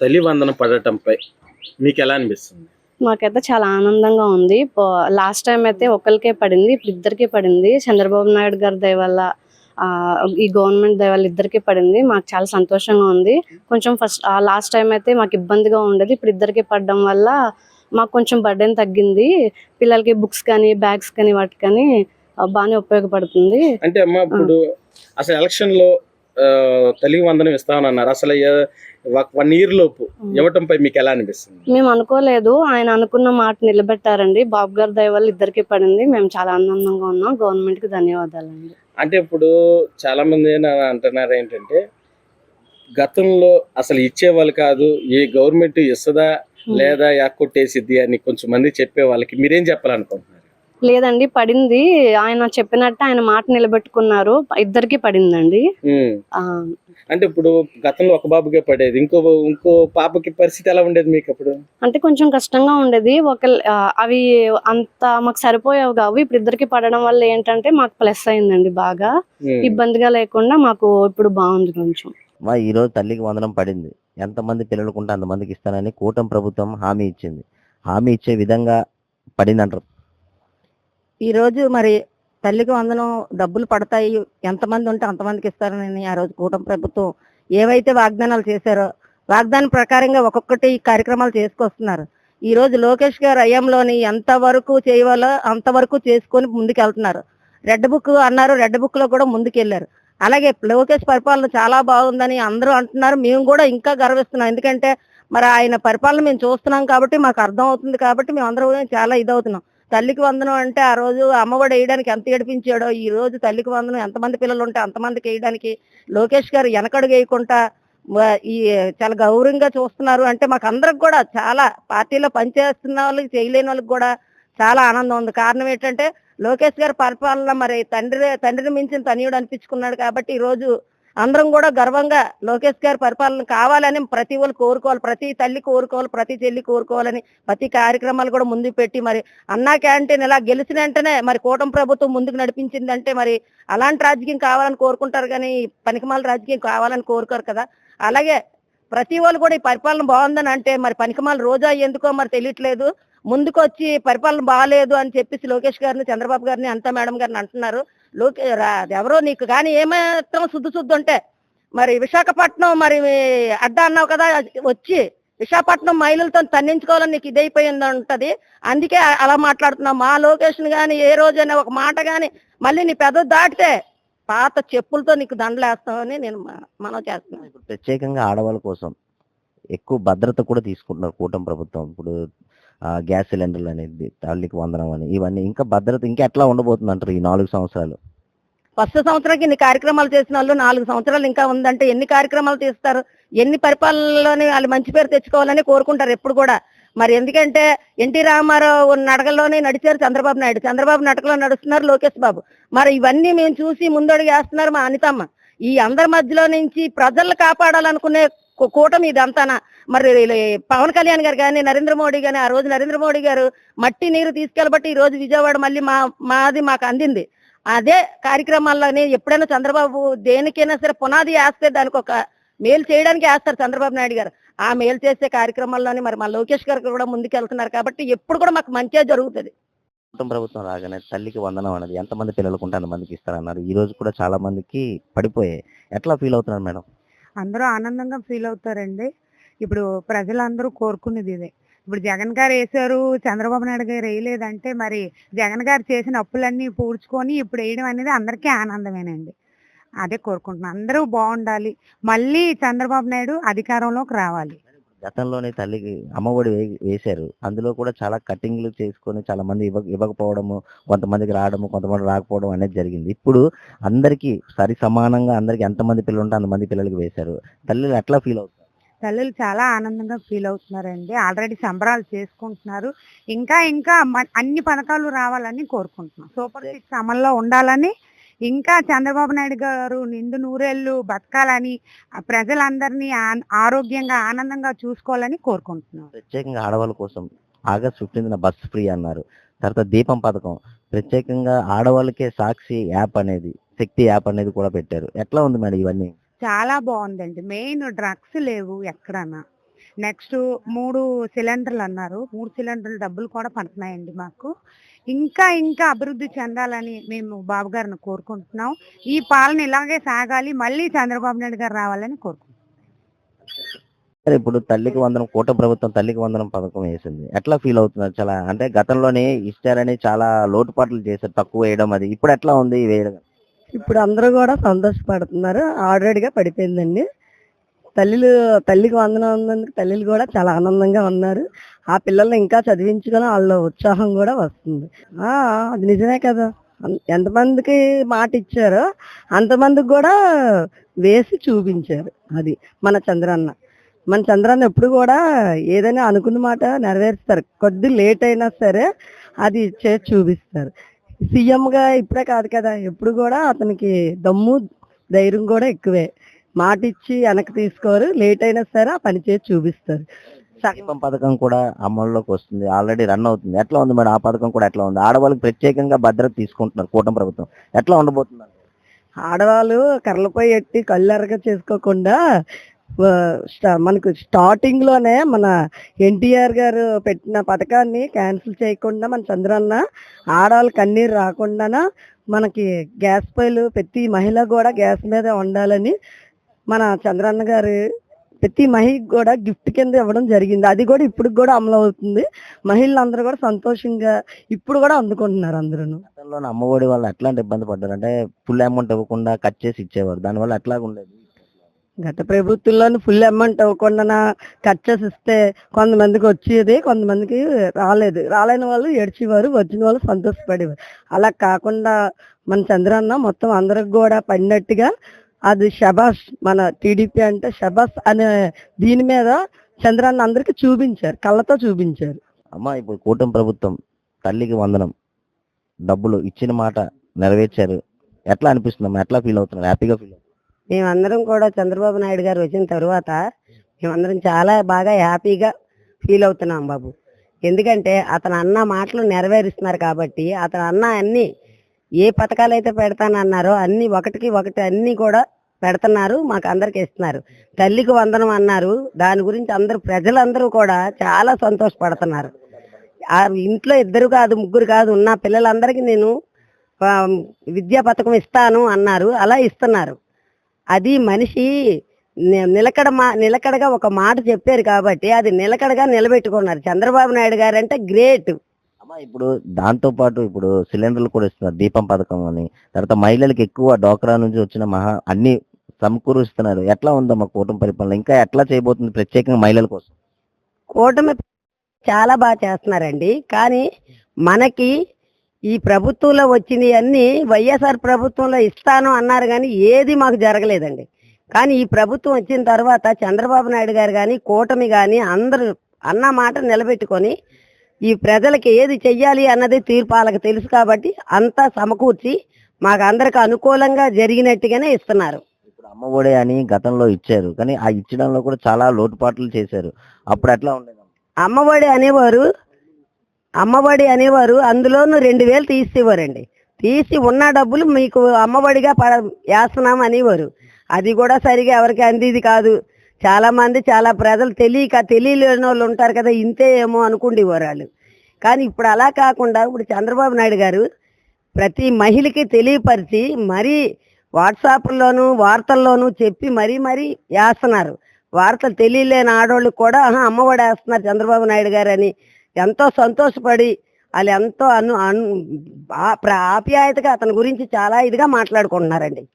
తల్లి వందన పడటంపై మీకు ఎలా అనిపిస్తుంది? మాకైతే చాలా ఆనందంగా ఉంది. లాస్ట్ టైం అయితే ఒకరికే పడింది ఇప్పుడు ఇద్దరికి పడింది. చంద్రబాబు నాయుడు గారి దయ వల్ల ఈ గవర్నమెంట్ దయ వల్ల ఇద్దరికి పడింది. మాకు చాలా సంతోషంగా ఉంది. కొంచెం ఫస్ట్ లాస్ట్ టైం అయితే మాకు ఇబ్బందిగా ఉండేది. ఇప్పుడు ఇద్దరికి పడడం వల్ల మాకు కొంచెం బర్డెన్ తగ్గింది. పిల్లలకి బుక్స్ కానీ బ్యాగ్స్ కానీ వాటికి కానీ బాగానే ఉపయోగపడుతుంది. అంటే అమ్మ ఇప్పుడు అసలు ఎలక్షన్లో ఆ, తల్లి వందనం ఇస్తామని అన్నారు అసలు వన్ ఇయర్ లోపు ఇవ్వటంపై మీకు ఎలా అనిపిస్తుంది? మేము అనుకోలేదు. ఆయన అనుకున్న మాట నిలబెట్టారండి. బాబు గారి దయ వల్ల ఇద్దరికి పడింది. మేము చాలా ఆనందంగా ఉన్నాం. గవర్నమెంట్కి ధన్యవాదాలండి. అంటే ఇప్పుడు చాలా మంది అంటున్నారు ఏంటంటే గతంలో అసలు ఇచ్చేవాళ్ళు కాదు ఏ గవర్నమెంట్ ఇస్తుందా లేదా యాక్కొట్టేసిద్ది అని కొంచెం మంది చెప్పే వాళ్ళకి మీరేం చెప్పాలనుకుంటున్నారు? లేదండి పడింది. ఆయన చెప్పినట్టు ఆయన మాట నిలబెట్టుకున్నారు. ఇద్దరికి పడిందండి. అంటే ఇప్పుడు గతంలో ఒక బాబుకే పడేది ఇంకో ఇంకో పాపకి పరిస్థితి ఎలా ఉండేది మీకు అప్పుడు? అంటే కొంచెం కష్టంగా ఉండేది. ఒక అవి అంత మాకు సరిపోయావు కావు. ఇప్పుడు ఇద్దరికి పడడం వల్ల ఏంటంటే మాకు ప్లస్ అయిందండి బాగా. ఇబ్బందిగా లేకుండా మాకు ఇప్పుడు బాగుంది కొంచెం. మా ఈ రోజు తల్లికి వందనం పడింది. ఎంతమంది పిల్లలకు ఉంటే అంతమందికి ఇస్తానని కూటమి ప్రభుత్వం హామీ ఇచ్చింది. హామీ ఇచ్చే విధంగా పడిందంటారు. ఈ రోజు మరి తల్లికి వందనం డబ్బులు పడతాయి ఎంతమంది ఉంటే అంతమందికి ఇస్తారని ఆ రోజు కూటమి ప్రభుత్వం ఏవైతే వాగ్దానాలు చేశారో వాగ్దానం ప్రకారంగా ఒక్కొక్కటి కార్యక్రమాలు చేసుకొస్తున్నారు. ఈ రోజు లోకేష్ గారు అయ్యంలోని ఎంత వరకు చేయవాలో అంతవరకు చేసుకొని ముందుకెళ్తున్నారు. రెడ్ బుక్ అన్నారు రెడ్ బుక్లో కూడా ముందుకెళ్ళారు. అలాగే లోకేష్ పరిపాలన చాలా బాగుందని అందరూ అంటున్నారు మేము కూడా ఇంకా గర్విస్తున్నాం. ఎందుకంటే మరి ఆయన పరిపాలన మేము చూస్తున్నాం కాబట్టి మాకు అర్థం అవుతుంది కాబట్టి మేము అందరం చాలా ఇదవుతున్నాం. తల్లికి వందనం అంటే ఆ రోజు అమ్మఒడి వేయడానికి ఎంత ఏడిపించాడో ఈ రోజు తల్లికి వందనం ఎంతమంది పిల్లలు ఉంటే అంతమందికి వేయడానికి లోకేష్ గారు వెనకడుగు వేయకుండా ఈ చాలా గౌరవంగా చూస్తున్నారు. అంటే మాకు అందరికి కూడా చాలా పార్టీలో పనిచేస్తున్న వాళ్ళకి చేయలేని వాళ్ళకి కూడా చాలా ఆనందం ఉంది. కారణం ఏంటంటే లోకేష్ గారి పరిపాలన మరి తండ్రి తండ్రిని మించిన తనయుడు అనిపించుకున్నాడు కాబట్టి ఈ రోజు అందరం కూడా గర్వంగా లోకేష్ గారి పరిపాలన కావాలని ప్రతి వాళ్ళు కోరుకోవాలి ప్రతి తల్లి కోరుకోవాలి ప్రతి చెల్లి కోరుకోవాలని ప్రతి కార్యక్రమాలు కూడా ముందుకు పెట్టి మరి అన్నా క్యాంటీన్ ఇలా గెలిచిన వెంటనే మరి కూటమి ప్రభుత్వం ముందుకు నడిపించిందంటే మరి అలాంటి రాజకీయం కావాలని కోరుకుంటారు కానీ ఈ పనికిమాల రాజకీయం కావాలని కోరుకోరు కదా. అలాగే ప్రతి వాళ్ళు కూడా ఈ పరిపాలన బాగుందని అంటే మరి పనికిమాల రోజా ఎందుకో మరి తెలియట్లేదు. ముందుకు వచ్చి పరిపాలన బాగాలేదు అని చెప్పేసి లోకేష్ గారిని చంద్రబాబు గారిని అంతా మేడం గారిని అంటున్నారు. లోకే రా- ఎవరో నీకు కానీ ఏమాత్రం శుద్ధి శుద్ధి ఉంటే మరి విశాఖపట్నం మరి అడ్డా అన్నావు కదా వచ్చి విశాఖపట్నం మహిళలతో తన్నించుకోవాలని నీకు ఇదైపోయింది ఉంటది. అందుకే అలా మాట్లాడుతున్నావు. మా లొకేషన్ కానీ ఏ రోజైనా ఒక మాట కానీ మళ్ళీ నీ పెద్ద దాటితే పాత చెప్పులతో నీకు దండలేస్తామని నేను మనం చేస్తున్నాను. ప్రత్యేకంగా ఆడవాళ్ళ కోసం ఎక్కువ భద్రత కూడా తీసుకుంటున్నారు కూటమి ప్రభుత్వం. ఇప్పుడు గ్యాస్ సిలిండర్లు అనేది తల్లికి వందనం అని ఇవన్నీ ఇంకా భద్రత ఇంకా ఎట్లా ఉండబోతుంది అంటారు ఈ నాలుగు సంవత్సరాలు? ఫస్ట్ సంవత్సరానికి ఇన్ని కార్యక్రమాలు చేసిన వాళ్ళు నాలుగు సంవత్సరాలు ఇంకా ఉందంటే ఎన్ని కార్యక్రమాలు తీస్తారు ఎన్ని పరిపాలనలోని వాళ్ళు మంచి పేరు తెచ్చుకోవాలని కోరుకుంటారు ఎప్పుడు కూడా. మరి ఎందుకంటే ఎన్టీ రామారావు నడకల్లోనే నడిచారు చంద్రబాబు నాయుడు. చంద్రబాబు నడకలో నడుస్తున్నారు లోకేష్ బాబు. మరి ఇవన్నీ మేము చూసి ముందడుగు వేస్తున్నారు మా అనితమ్మ. ఈ అందరి మధ్యలో నుంచి ప్రజల్ని కాపాడాలనుకునే కూటమి ఇదంతాన? మరి ఈ పవన్ కళ్యాణ్ గారు కానీ నరేంద్ర మోడీ గాని ఆ రోజు నరేంద్ర మోడీ గారు మట్టి నీరు తీసుకెళ్ళబట్టి ఈ రోజు విజయవాడ మళ్ళీ మా మాది మాకు అందింది. అదే కార్యక్రమాల్లోనే ఎప్పుడైనా చంద్రబాబు దేనికైనా సరే పునాది వేస్తే దానికి ఒక మేలు చేయడానికి వేస్తారు చంద్రబాబు నాయుడు గారు. ఆ మేలు చేసే కార్యక్రమాల్లోనే మరి మా లోకేష్ గారు కూడా ముందుకెళ్తున్నారు కాబట్టి ఎప్పుడు కూడా మాకు మంచిగా జరుగుతుంది. ప్రభుత్వం రాగానే తల్లికి వందనం అనేది ఎంతమంది పిల్లలకు ఉంటే అంతమందికి ఇస్తారన్నారు. ఈ రోజు కూడా చాలా మందికి పడిపోయాయి. ఎట్లా ఫీల్ అవుతున్నారు మేడం? అందరూ ఆనందంగా ఫీల్ అవుతారండి. ఇప్పుడు ప్రజలందరూ కోరుకునేది ఇదే. ఇప్పుడు జగన్ గారు వేసారు చంద్రబాబు నాయుడు గారు వేయలేదంటే మరి జగన్ గారు చేసిన అప్పులన్నీ పూడ్చుకొని ఇప్పుడు వేయడం అనేది అందరికీ ఆనందమేనండి. అదే కోరుకుంటున్నాం అందరూ బాగుండాలి. మళ్ళీ చంద్రబాబు నాయుడు అధికారంలోకి రావాలి. గతంలోనే తల్లికి అమ్మఒడి వేశారు. అందులో కూడా చాలా కటింగ్లు చేసుకొని చాలా మంది ఇవ్వ ఇవ్వకపోవడము కొంతమందికి రావడము కొంతమంది రాకపోవడం అనేది జరిగింది. ఇప్పుడు అందరికీ సరి సమానంగా అందరికి ఎంతమంది పిల్లలు ఉంటే అంతమంది పిల్లలకి వేశారు. తల్లిలు ఎట్లా ఫీల్ అవుతారు? తల్లులు చాలా ఆనందంగా ఫీల్ అవుతున్నారండి. ఆల్రెడీ సంబరాలు చేసుకుంటున్నారు. ఇంకా ఇంకా అన్ని పథకాలు రావాలని కోరుకుంటున్నాం. సూపర్ సిక్స్ అమల్లో ఉండాలని ఇంకా చంద్రబాబు నాయుడు గారు నిండు నూరేళ్ళు బతకాలని ప్రజలందరినీ ఆరోగ్యంగా ఆనందంగా చూసుకోవాలని కోరుకుంటున్నాం ప్రత్యేకంగా ఆడవాళ్ళ కోసం ఆగస్ట్ ఫిఫ్టీన్త్ బస్ ఫ్రీ అన్నారు. తర్వాత దీపం పథకం. ప్రత్యేకంగా ఆడవాళ్ళకే సాక్షి యాప్ అనేది శక్తి యాప్ అనేది కూడా పెట్టారు. ఎట్లా ఉంది మేడం ఇవన్నీ? చాలా బాగుందండి. మెయిన్ డ్రగ్స్ లేవు ఎక్కడన్నా. నెక్స్ట్ మూడు సిలిండర్లు అన్నారు. మూడు సిలిండర్లు డబ్బులు కూడా పడుతున్నాయండి మాకు. ఇంకా ఇంకా అభివృద్ధి చెందాలని మేము బాబు గారిని కోరుకుంటున్నాం. ఈ పాలన ఇలాగే సాగాలి మళ్ళీ చంద్రబాబు నాయుడు గారు రావాలని కోరుకుంటున్నాం. సరే ఇప్పుడు తల్లికి వందనం కూట ప్రభుత్వం తల్లికి వందనం పథకం వేసింది. ఎట్లా ఫీల్ అవుతున్నారు? చాలా అంటే గతంలోనే ఇస్తారని చాలా లోటుపాట్లు చేశారు తక్కువ వేయడం అది. ఇప్పుడు ఎట్లా ఉంది వేయడం? ఇప్పుడు అందరూ కూడా సంతోషపడుతున్నారు. ఆల్రెడీగా పడిపోయిందండి. తల్లిలు తల్లికి వందనం ఉన్నందుకు తల్లిలు కూడా చాలా ఆనందంగా ఉన్నారు. ఆ పిల్లల్ని ఇంకా చదివించుకొని వాళ్ళ ఉత్సాహం కూడా వస్తుంది. ఆ అది నిజమే కదా. ఎంతమందికి మాట ఇచ్చారో అంతమందికి కూడా వేసి చూపించారు. అది మన చంద్రన్న. మన చంద్రన్న ఎప్పుడు కూడా ఏదైనా అనుకున్న మాట నెరవేరుస్తారు. కొద్ది లేట్ అయినా సరే అది చేసి చూపిస్తారు. సీఎంగా ఇప్పుడే కాదు కదా. ఎప్పుడు కూడా అతనికి దమ్ము ధైర్యం కూడా ఎక్కువే. మాట ఇచ్చి వెనక్కి తీసుకోరు. లేట్ అయినా సరే ఆ పని చేసి చూపిస్తారు. దీపం పథకం కూడా అమల్లోకి వస్తుంది. ఆల్రెడీ రన్ అవుతుంది. ఎట్లా ఉంది మరి ఆ పథకం కూడా ఎట్లా ఉంది? ఆడవాళ్ళకి ప్రత్యేకంగా భద్రత తీసుకుంటున్నారు కూటమి ప్రభుత్వం. ఎట్లా ఉండబోతున్నారు? ఆడవాళ్ళు కర్రలపై ఎట్టి కళ్ళెరగ చేసుకోకుండా మనకు స్టార్టింగ్లోనే మన ఎన్టీఆర్ గారు పెట్టిన పథకాన్ని క్యాన్సిల్ చేయకుండా మన చంద్రన్న ఆడవాళ్ళ కన్నీరు రాకుండా మనకి గ్యాస్ పొయ్యిలు ప్రతి మహిళ కూడా గ్యాస్ మీద ఉండాలని మన చంద్రన్న గారు ప్రతి మహిళకి కూడా గిఫ్ట్ కింద ఇవ్వడం జరిగింది. అది కూడా ఇప్పుడు కూడా అమలు అవుతుంది. మహిళలందరూ కూడా సంతోషంగా ఇప్పుడు కూడా అందుకుంటున్నారు అందరూ గతంలో అమ్మఒడి వాళ్ళు ఎట్లాంటి ఇబ్బంది పడ్డారు? అంటే ఫుల్ అమౌంట్ ఇవ్వకుండా కట్ చేసి ఇచ్చేవారు. దానివల్ల ఎట్లా ఉండేది? గత ప్రభుత్వంలోని ఫుల్ అమౌంట్ ఇవ్వకుండా కట్ చేసి ఇస్తే కొంతమందికి వచ్చేది కొంతమందికి రాలేదు. రాలేని వాళ్ళు ఏడ్చేవారు వచ్చిన వాళ్ళు సంతోషపడేవారు. అలా కాకుండా మన చంద్రన్న మొత్తం అందరికి కూడా పడినట్టుగా అది షబాష్ మన టీడీపీ అంటే షబాష్ అనే దీని మీద చంద్రన్న అందరికి చూపించారు కళ్ళతో చూపించారు. అమ్మ ఇప్పుడు కూటమి ప్రభుత్వం తల్లికి వందనం. డబ్బులు ఇచ్చిన మాట నెరవేర్చారు. ఎట్లా అనిపిస్తుందమ్మా ఎట్లా ఫీల్ అవుతున్నారు హ్యాపీగా ఫీల్ మేమందరం కూడా చంద్రబాబు నాయుడు గారు వచ్చిన తర్వాత మేమందరం చాలా బాగా హ్యాపీగా ఫీల్ అవుతున్నాం బాబు. ఎందుకంటే అతను అన్న మాటలు నెరవేరుస్తున్నారు కాబట్టి అతను అన్న అన్ని ఏ పథకాలు అయితే పెడతానన్నారో అన్ని ఒకటికి ఒకటి అన్ని కూడా పెడుతున్నారు మాకు అందరికి ఇస్తున్నారు. తల్లికి వందనం అన్నారు దాని గురించి అందరూ ప్రజలందరూ కూడా చాలా సంతోషపడుతున్నారు. ఆ ఇంట్లో ఇద్దరు కాదు ముగ్గురు కాదు ఉన్న పిల్లలందరికీ నేను విద్యా పథకం ఇస్తాను అన్నారు అలా ఇస్తున్నారు. అది మనిషి నిలకడ మా నిలకడగా ఒక మాట చెప్పారు కాబట్టి అది నిలకడగా నిలబెట్టుకున్నారు. చంద్రబాబు నాయుడు గారు అంటే గ్రేట్. ఇప్పుడు దాంతో పాటు ఇప్పుడు సిలిండర్లు కూడా ఇస్తున్నారు దీపం పథకం అని. తర్వాత మహిళలకు ఎక్కువ డోక్రా నుంచి వచ్చిన మహా అన్ని సమకూరుస్తున్నారు. ఎట్లా ఉందమ్మా కూటమి పరిపాలన? ఇంకా ఎట్లా చేయబోతుంది ప్రత్యేకంగా మహిళల కోసం? కూటమి చాలా బాగా చేస్తున్నారండి. కానీ మనకి ఈ ప్రభుత్వంలో వచ్చినవి అన్ని వైఎస్ఆర్ ప్రభుత్వంలో ఇస్తాను అన్నారు కానీ ఏది మాకు జరగలేదండి. కానీ ఈ ప్రభుత్వం వచ్చిన తర్వాత చంద్రబాబు నాయుడు గారు కానీ కూటమి కానీ అందరూ అన్న మాట నిలబెట్టుకొని ఈ ప్రజలకి ఏది చెయ్యాలి అన్నది తీర్పు వాళ్ళకి తెలుసు కాబట్టి అంతా సమకూర్చి మాకు అందరికి అనుకూలంగా జరిగినట్టుగానే ఇస్తున్నారు. ఇప్పుడు అమ్మఒడి అని గతంలో ఇచ్చారు కానీ ఆ ఇచ్చడంలో కూడా చాలా లోటుపాట్లు చేశారు. అప్పుడు ఎట్లా ఉండేది అమ్మఒడి అనేవారు అమ్మఒడి అనేవారు అందులోనూ రెండు వేలు తీసేవారండి తీసి ఉన్న డబ్బులు మీకు అమ్మఒడిగా పడ వేస్తున్నాం అనేవారు. అది కూడా సరిగా ఎవరికి అందేది కాదు. చాలా మంది చాలా ప్రజలు తెలియక తెలియలేని వాళ్ళు ఉంటారు కదా ఇంతే ఏమో అనుకుండేవారు వాళ్ళు కానీ ఇప్పుడు అలా కాకుండా ఇప్పుడు చంద్రబాబు నాయుడు గారు ప్రతి మహిళకి తెలియపరిచి మరీ వాట్సాప్లోనూ వార్తల్లోనూ చెప్పి మరీ మరీ వేస్తున్నారు. వార్తలు తెలియలేని ఆడవాళ్ళకి కూడా ఆహా అమ్మఒడి వేస్తున్నారు చంద్రబాబు నాయుడు గారు అని ఎంతో సంతోషపడి వాళ్ళు ఎంతో అను అను ఆప్యాయతగా అతని గురించి చాలా ఇదిగా మాట్లాడుకుంటున్నారండి.